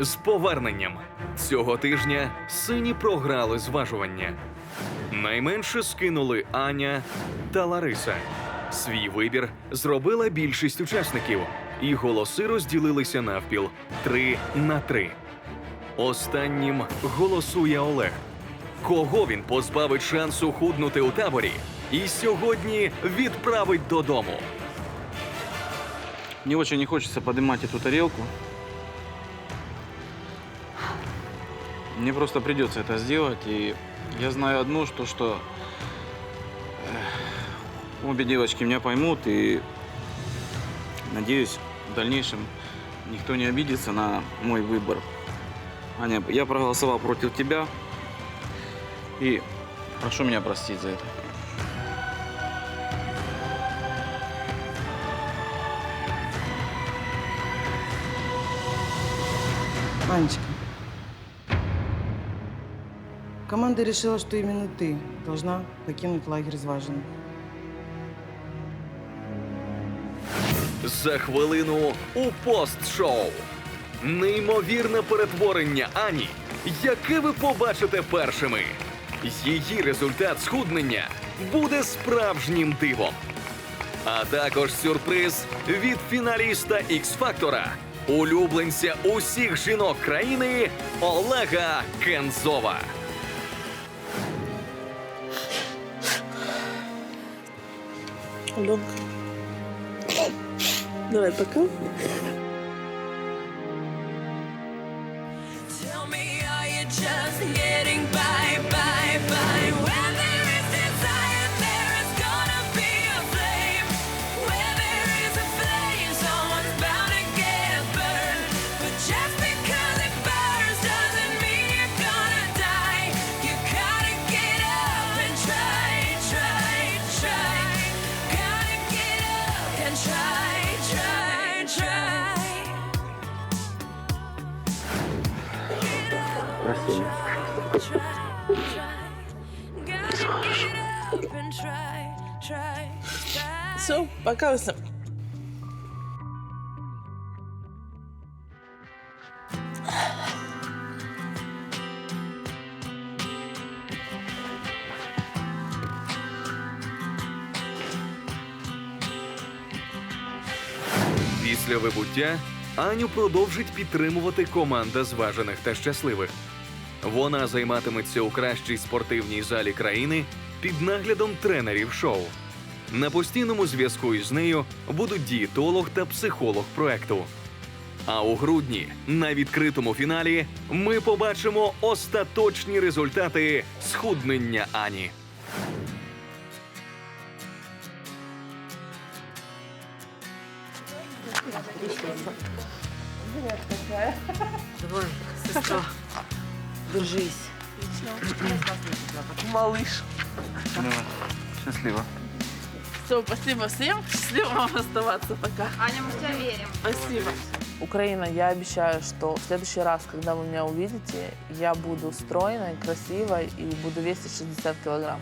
З поверненням цього тижня сині програли зважування. Найменше скинули Аня та Лариса. Свій вибір зробила більшість учасників, і голоси розділилися навпіл три на три. Останнім голосує Олег. Кого він позбавить шансу худнути у таборі і сьогодні відправить додому? Мне очень не хочется поднимать эту тарелку. Мне просто придется это сделать. И я знаю одно, что, что э, обе девочки меня поймут. И надеюсь, в дальнейшем никто не обидится на мой выбор. Аня, я проголосовал против тебя. И прошу меня простить за это. Анечка, команда решила, что именно ты должна покинуть лагерь Зважиных. За хвилину у пост-шоу. Неймовірне перетворення Ані, яке ви побачите першими. Її результат схуднення буде справжнім дивом. А також сюрприз від фіналіста X-Фактора, улюбленця усіх жінок країни Олега Кензова. Shalom. No, ven. Все, пока всем. Після вибуття Аню продовжить підтримувати команда зважених та щасливих. Вона займатиметься у кращій спортивній залі країни під наглядом тренерів шоу. На постійному зв'язку із нею будуть дієтолог та психолог проекту. А у грудні на відкритому фіналі ми побачимо остаточні результати схуднення Ані. Держись. Малыш. Счастливо. Все, спасибо всем. Счастливо вам оставаться пока. Аня, мы в тебя верим. Спасибо. Украина, я обещаю, что в следующий раз, когда вы меня увидите, я буду стройной, красивой и буду весить 60 килограмм.